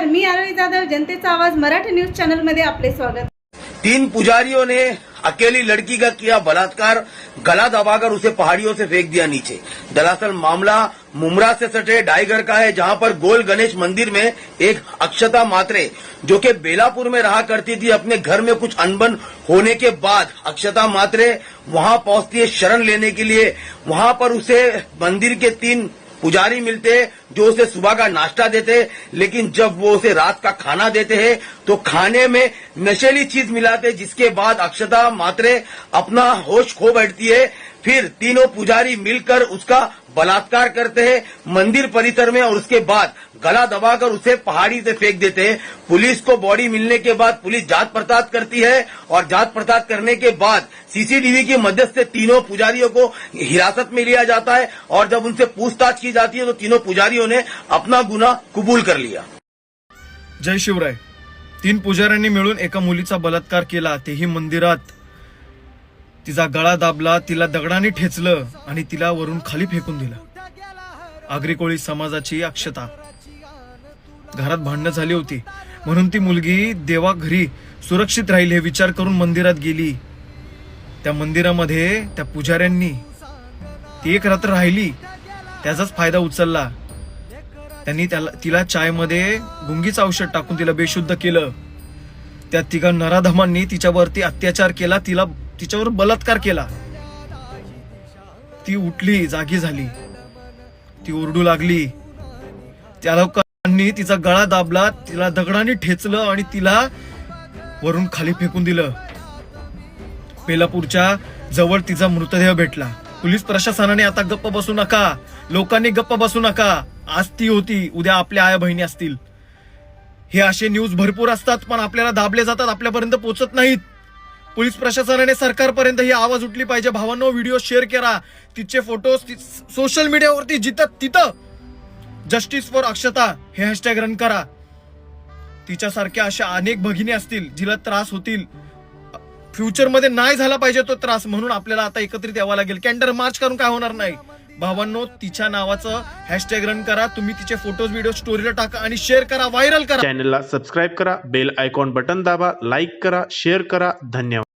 नमस्कार, मी आरोही जाधव, जनतेचा आवाज़ मराठी न्यूज़ चॅनल मध्ये आपले स्वागत. तीन पुजारियों ने अकेली लड़की का किया बलात्कार, गला दबाकर उसे पहाड़ियों से फेंक दिया नीचे। दरअसल मामला मुमरा से सटे डाईगढ़ का है, जहाँ पर गोल गणेश मंदिर में एक अक्षता मात्रे, जो कि बेलापुर में रहा करती थी, अपने घर में कुछ अनबन होने के बाद अक्षता मात्रे वहाँ पहुँचती है शरण लेने के लिए। वहाँ पर उसे मंदिर के तीन पुजारी मिलते जो उसे सुबह का नाश्ता देते लेकिन जब वो उसे रात का खाना देते हैं तो खाने में नशेली चीज़ मिलाते जिसके बाद अक्षता मात्रे अपना होश खो बैठती है। फिर तीनों पुजारी मिलकर उसका बलात्कार करते हैं, मंदिर परिसर में और उसके बाद गला दबाकर उसे पहाड़ी से फेंक देते हैं। पुलिस को बॉडी मिलने के बाद पुलिस जाँच पड़ताल करती है और जाँच पड़ताल करने के बाद सीसीटीवी की मदद से तीनों पुजारियों को हिरासत में लिया जाता है और जब उनसे पूछताछ की जाती है तो तीनों पुजारियों ने अपना गुना कबूल कर लिया। जय शिवराय। तीन पुजारियों पुजाऱ्यांनी मिळून एका मुलीचा बलात्कार केला, तेही मंदिरात. तिचा गळा दाबला तिला दगडाने ठेचलं आणि तिला वरून खाली फेकून दिलं. आगरी कोळी समाजाची अक्षता. घरात भांडणं झाली होती. म्हणून ती मुलगी देवा घरी सुरक्षित राहील हे विचार करून मंदिरात गेली. त्या मंदिरामध्ये त्या पुजाऱ्यांनी ती एक रात्र राहिली. त्याचाच फायदा उचलला. त्यांनी त्याला तिला चायमध्ये गुंगीचं औषध टाकून तिला बेशुद्ध केलं. त्या तिघा नराधमांनी तिच्यावरती अत्याचार केला. तिला तिच्यावर बलात्कार केला. ती उठली जागी झाली. ती ओरडू लागली. त्या लोकांनी तिचा गळा दाबला तिला दगडाने ठेचलं आणि तिला वरून खाली फेकून दिलं. बेलापूरच्या जवळ तिचा मृतदेह भेटला. पोलीस प्रशासनाने आता गप्प बसू नका. लोकांनी गप्प बसू नका. आज ती होती उद्या आपल्या आया बहिणी असतील. हे असे न्यूज भरपूर असतात पण आपल्याला दाबले जातात आपल्यापर्यंत पोचत नाहीत. पोलीस प्रशासनाने सरकारपर्यंत ही आवाज उठली पाहिजे. भावांनो व्हिडिओ शेअर करा. तिचे फोटोज सोशल मीडियावरती जिथं तिथं जस्टिस फॉर अक्षता हे हॅशटॅग रन करा. तिच्यासारख्या अशा अनेक भगिनी असतील जिला त्रास होतील. फ्युचरमध्ये नाही झाला पाहिजे तो त्रास म्हणून आपल्याला आता एकत्रित यावा लागेल. कॅन्डर मार्च करून काय होणार नाही? भावांनो तिच्या नावाचं हॅशटॅग रन करा. तुम्ही तिचे फोटोज व्हिडिओ स्टोरीला टाका आणि शेअर करा व्हायरल करा. चॅनलला सबस्क्राईब करा बेल आयकॉन बटन दाबा लाईक करा शेअर करा. धन्यवाद.